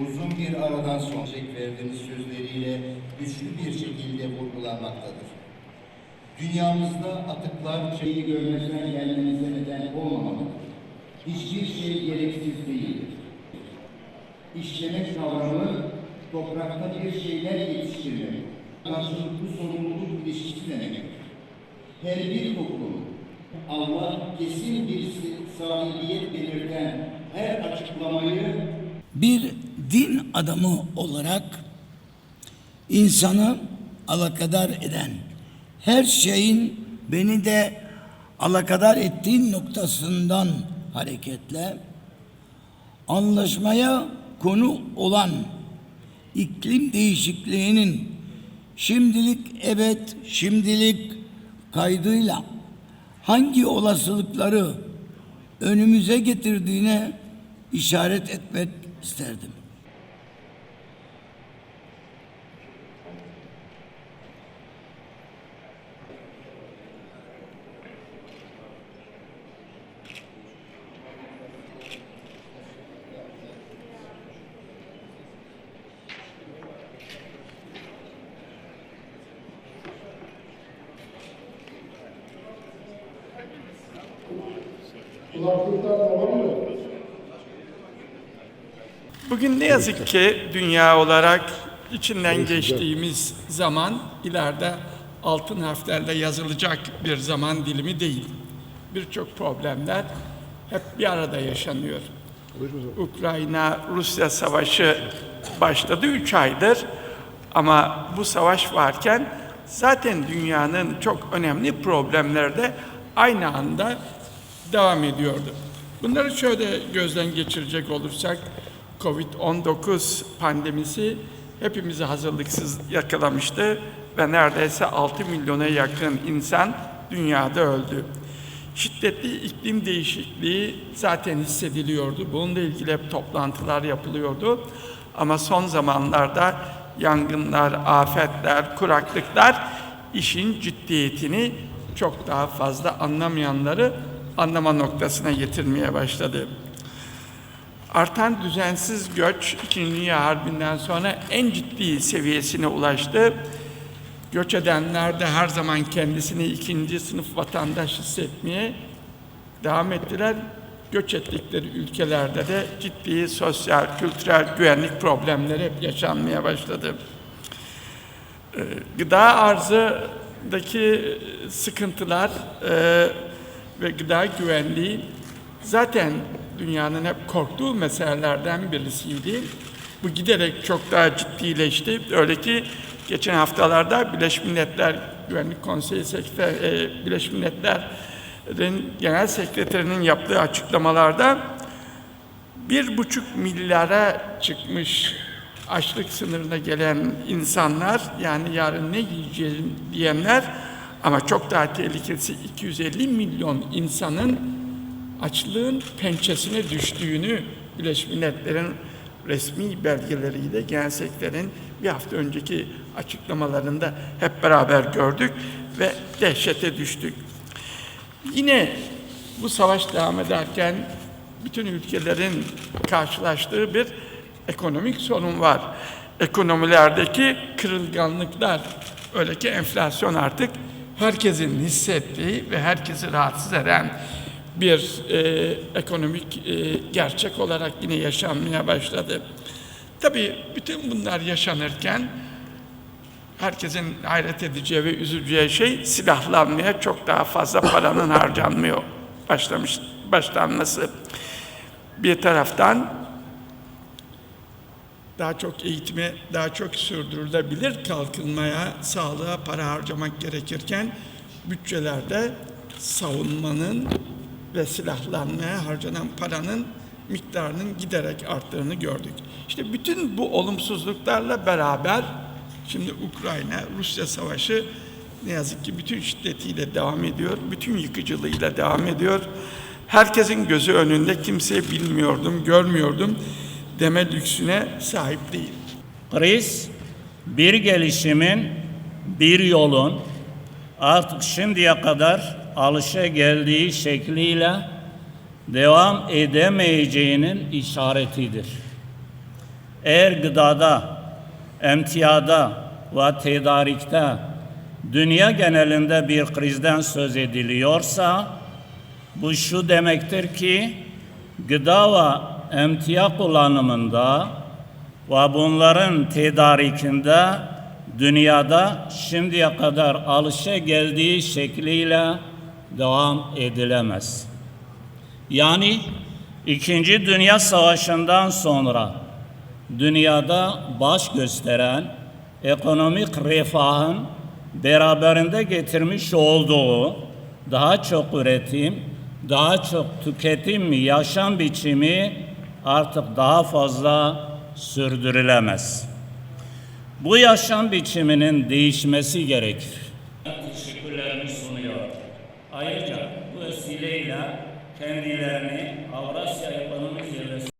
uzun bir aradan sonra verdiğiniz sözleriyle güçlü bir şekilde vurgulanmaktadır. Dünyamızda atıklar şeyi görmezden gelmemize neden olmamalıdır. Hiçbir şey gereksiz değildir. İşlemek kavramı toprakta bir şeyler yetiştirmek, karşılıklı sorumluluk ilişkisi demektir. Her bir toplum, Allah kesin bir sahibiyet belirten her açıklamayı bir din adamı olarak insanı alakadar eden her şeyin beni de alakadar ettiği noktasından hareketle anlaşmaya konu olan iklim değişikliğinin şimdilik evet şimdilik kaydıyla hangi olasılıkları önümüze getirdiğine işaret etmek isterdim. Kulaklıklar tamam mı? Bugün ne yazık ki dünya olarak içinden geçtiğimiz zaman ileride altın harflerle yazılacak bir zaman dilimi değil. Birçok problemler hep bir arada yaşanıyor. Ukrayna-Rusya savaşı başladı 3 aydır ama bu savaş varken zaten dünyanın çok önemli problemleri de aynı anda devam ediyordu. Bunları şöyle gözden geçirecek olursak Covid-19 pandemisi hepimizi hazırlıksız yakalamıştı ve neredeyse 6 milyona yakın insan dünyada öldü. Şiddetli iklim değişikliği zaten hissediliyordu. Bununla ilgili hep toplantılar yapılıyordu. Ama son zamanlarda yangınlar, afetler, kuraklıklar işin ciddiyetini çok daha fazla anlamayanları anlama noktasına getirmeye başladı. Artan düzensiz göç İkinci Dünya Harbi'nden sonra en ciddi seviyesine ulaştı. Göç edenler de her zaman kendisini ikinci sınıf vatandaş hissetmeye devam ettiler. Göç ettikleri ülkelerde de ciddi sosyal, kültürel güvenlik problemleri yaşanmaya başladı. Ee, Gıda arzındaki sıkıntılar e, ve gıda güvenliği zaten dünyanın hep korktuğu meselelerden birisiydi. Bu giderek çok daha ciddileşti. Öyle ki geçen haftalarda Birleşmiş Milletler Güvenlik Konseyi Sekreter, e, Birleşmiş Milletler'in Genel Sekreterinin yaptığı açıklamalarda bir buçuk milyara çıkmış açlık sınırına gelen insanlar yani yarın ne yiyeceğim diyenler ama çok daha tehlikelisi 250 milyon insanın açlığın pençesine düştüğünü Birleşmiş Milletler'in resmi belgeleriyle Genel bir hafta önceki açıklamalarında hep beraber gördük ve dehşete düştük. Yine bu savaş devam ederken bütün ülkelerin karşılaştığı bir ekonomik sorun var. Ekonomilerdeki kırılganlıklar, öyle ki enflasyon artık herkesin hissettiği ve herkesi rahatsız eden bir e, ekonomik e, gerçek olarak yine yaşanmaya başladı. Tabii bütün bunlar yaşanırken herkesin hayret edeceği ve üzüleceği şey silahlanmaya çok daha fazla paranın harcanmıyor başlamış başlanması. Bir taraftan daha çok eğitime, daha çok sürdürülebilir kalkınmaya, sağlığa para harcamak gerekirken bütçelerde savunmanın ve silahlanmaya harcanan paranın miktarının giderek arttığını gördük. İşte bütün bu olumsuzluklarla beraber şimdi Ukrayna Rusya savaşı ne yazık ki bütün şiddetiyle devam ediyor, bütün yıkıcılığıyla devam ediyor. Herkesin gözü önünde kimseye bilmiyordum, görmüyordum deme lüksüne sahip değil. Kriz bir gelişimin, bir yolun artık şimdiye kadar alışa geldiği şekliyle devam edemeyeceğinin işaretidir. Eğer gıdada, emtiyada, ve tedarikte dünya genelinde bir krizden söz ediliyorsa bu şu demektir ki gıda ve emtia kullanımında ve bunların tedarikinde dünyada şimdiye kadar alışa geldiği şekliyle devam edilemez. Yani İkinci Dünya Savaşı'ndan sonra dünyada baş gösteren ekonomik refahın beraberinde getirmiş olduğu daha çok üretim, daha çok tüketim yaşam biçimi artık daha fazla sürdürülemez. Bu yaşam biçiminin değişmesi gerekir. Teşekkürlerimi sunuyor. Ayrıca bu vesileyle kendilerini Avrasya Ekonomik Zirvesi